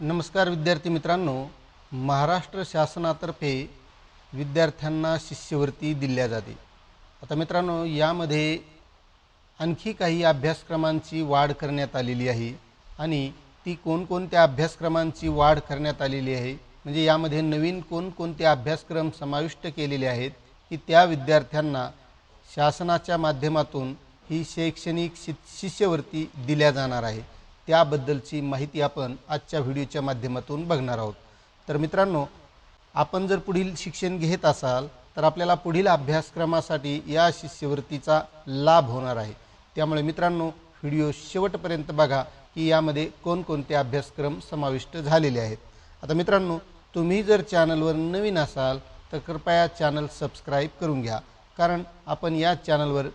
नमस्कार विद्यार्थी मित्रांनो महाराष्ट्र शासनातर्फे विद्यार्थ्यांना शिष्यवृत्ती दिल्या जाते. आता मित्रांनो यामध्ये आणखी काही अभ्यासक्रमांची वाढ करण्यात आलेली आहे आणि ती कोणकोणत्या अभ्यासक्रमांची वाढ करण्यात आलेली आहे? म्हणजे यामध्ये नवीन कोणकोणते अभ्यासक्रम समाविष्ट केलेले आहेत की त्या विद्यार्थ्यांना शासनाच्या माध्यमातून ही शैक्षणिक शि शिष्यवृत्ती दिल्या जाणार आहे? त्याबद्दलची माहिती आपण आजच्या व्हिडिओच्या माध्यमातून बघणार आहोत. तर मित्रांनो आपण जर पुढील शिक्षण घेत असाल तर आपल्याला पुढील अभ्यासक्रमासाठी या शिष्यवृत्तीचा लाभ होणार आहे. त्यामुळे मित्रांनो व्हिडिओ शेवटपर्यंत बघा की यामध्ये कोणकोणते अभ्यासक्रम समाविष्ट झालेले आहेत. आता मित्रांनो तुम्ही जर चॅनलवर नवीन असाल तर कृपया चॅनल सबस्क्राईब करून घ्या. कारण आपण या चॅनलवर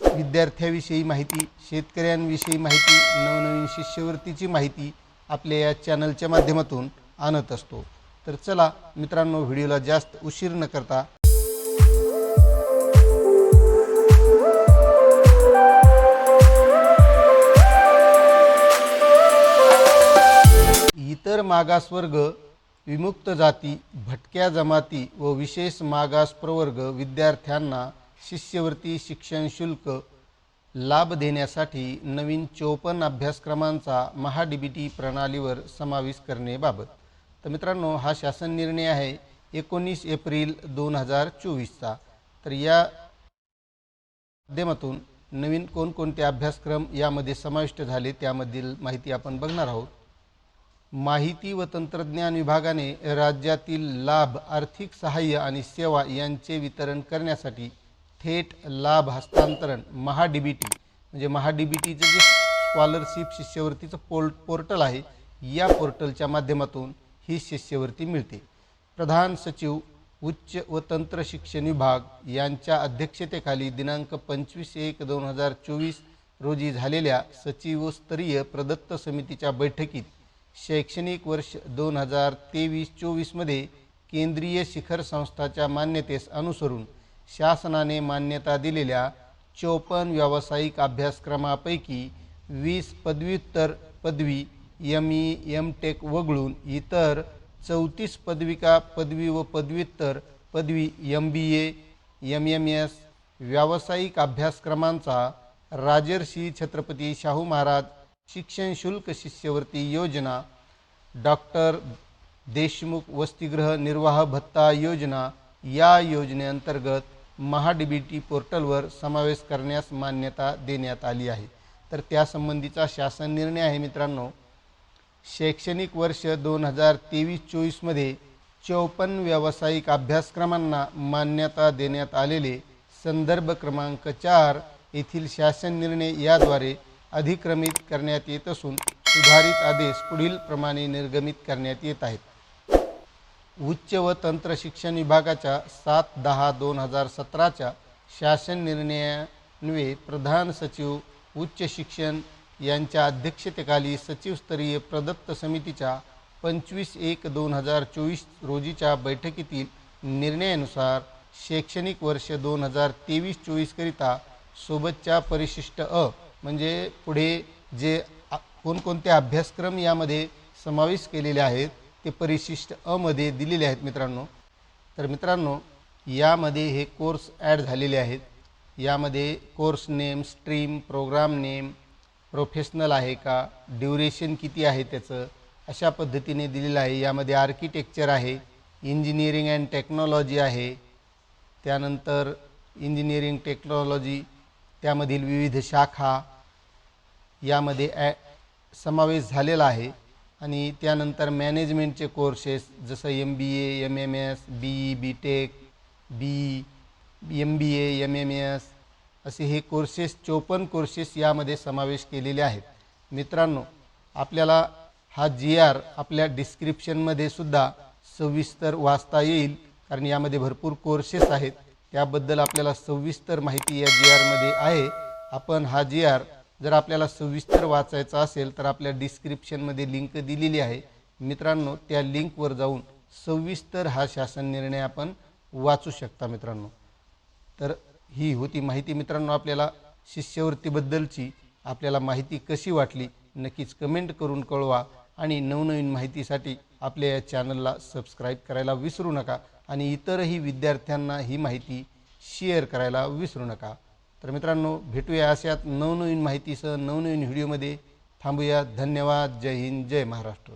विद्यार्थ्याविषयी माहिती शेतकऱ्यांविषयी माहिती नवनवीन शिष्यवृत्तीची माहिती आपल्या या चॅनलच्या माध्यमातून आणत असतो. तर चला मित्रांनो व्हिडिओला जास्त उशीर न करता इतर मागासवर्ग विमुक्त जाती भटक्या जमाती व विशेष मागास प्रवर्ग विद्यार्थ्यांना शिष्यवृत्ती शिक्षण शुल्क लाभ देण्यासाठी नवीन चोपन्न अभ्यासक्रमांचा महा बी टी प्रणालीवर समावेश करण्याबाबत. तर मित्रांनो हा शासन निर्णय आहे एकोणीस एप्रिल दोन हजार चोवीसचा. तर या माध्यमातून नवीन कोणकोणते अभ्यासक्रम यामध्ये समाविष्ट झाले त्यामधील माहिती आपण बघणार आहोत. माहिती व तंत्रज्ञान विभागाने राज्यातील लाभ आर्थिक सहाय्य आणि सेवा यांचे वितरण करण्यासाठी थेट लाभ हस्तांतरण महाडीबीटी. बी टी म्हणजे महाडीबीटीचं बी टीचं जे स्कॉलरशिप शिष्यवृत्तीचं पोल पोर्टल आहे या पोर्टलच्या माध्यमातून ही शिष्यवृत्ती मिळते. प्रधान सचिव उच्च व तंत्र शिक्षण विभाग यांच्या अध्यक्षतेखाली दिनांक पंचवीस एक दोन हजार चोवीस रोजी झालेल्या सचिवस्तरीय प्रदत्त समितीच्या बैठकीत शैक्षणिक वर्ष दोन हजार तेवीस चोवीसमध्ये केंद्रीय शिखर संस्थाच्या मान्यतेस अनुसरून शासनाने मान्यता दिलेल्या चोपन्न व्यावसायिक अभ्यासक्रमापैकी वीस पदव्युत्तर पदवी एम ई एम टेक वगळून इतर चौतीस पदविका पदवी व पदव्युत्तर पदवी M B A M M S व्यावसायिक अभ्यासक्रमांचा राजर्षी छत्रपती शाहू महाराज शिक्षण शुल्क शिष्यवृत्ती योजना डॉक्टर देशमुख वसतिगृह निर्वाह भत्ता योजना या योजनेअंतर्गत महाडीबीटी बी टी पोर्टलवर समावेश करण्यास मान्यता देण्यात आली आहे. तर त्यासंबंधीचा शासन निर्णय आहे मित्रांनो. शैक्षणिक वर्ष दोन हजार तेवीस चोवीसमध्ये चौपन्न व्यावसायिक अभ्यासक्रमांना मान्यता देण्यात आलेले संदर्भ क्रमांक चार येथील शासन निर्णय याद्वारे अधिक्रमित करण्यात येत असून सुधारित आदेश पुढील प्रमाणे निर्गमित करण्यात येत आहेत. उच्च व तंत्र शिक्षण विभागाच्या सात दहा दोन हजार सतराच्या शासन निर्णयान्वे प्रधान सचिव उच्च शिक्षण यांच्या अध्यक्षतेखाली सचिवस्तरीय प्रदत्त समितीच्या पंचवीस एक दोन हजार चोवीस रोजीच्या बैठकीतील निर्णयानुसार शैक्षणिक वर्ष दोन हजार तेवीस चोवीसकरिता सोबतच्या परिशिष्ट अ म्हणजे पुढे जे कोणकोणते अभ्यासक्रम यामध्ये समावेश केलेले आहेत ते परिशिष्ट अमध्ये दिलेले आहेत मित्रांनो. तर मित्रांनो यामध्ये हे कोर्स ॲड झालेले आहेत. यामध्ये course name stream program name professional आहे का ड्युरेशन किती आहे त्याचं अशा पद्धतीने दिलेलं आहे. यामध्ये आर्किटेक्चर आहे इंजिनिअरिंग अँड टेक्नॉलॉजी आहे त्यानंतर इंजिनिअरिंग टेक्नॉलॉजी त्यामधील विविध शाखा यामध्ये ॲ समावेश झालेला आहे. आणि त्यानंतर मॅनेजमेंटचे कोर्सेस जसं M B A M M S B E B tech B M B A M M S असे हे कोर्सेस चोपन्न कोर्सेस यामध्ये समावेश केलेले आहेत. मित्रांनो आपल्याला हा जी आर आपल्या डिस्क्रिप्शनमध्ये सुद्धा सविस्तर वाचता येईल कारण यामध्ये भरपूर कोर्सेस आहेत. त्याबद्दल आपल्याला सविस्तर माहिती या जी आरमध्ये आहे. आपण हा जी आर जर आपल्याला सविस्तर वाचायचं असेल तर आपल्या डिस्क्रिप्शनमध्ये लिंक दिलेली आहे. मित्रांनो त्या लिंकवर जाऊन सविस्तर हा शासन निर्णय आपण वाचू शकता मित्रांनो. तर ही होती माहिती मित्रांनो आपल्याला. शिष्यवृत्तीबद्दलची आपल्याला माहिती कशी वाटली नक्कीच कमेंट करून कळवा आणि नवनवीन माहितीसाठी आपल्या या चॅनलला सबस्क्राईब करायला विसरू नका आणि इतरही विद्यार्थ्यांना ही माहिती शेअर करायला विसरू नका. तर मित्रांनो भेटूया अशात नवनवीन माहितीसह नवनवीन व्हिडिओमध्ये. थांबूया. धन्यवाद. जय हिंद. जय महाराष्ट्र.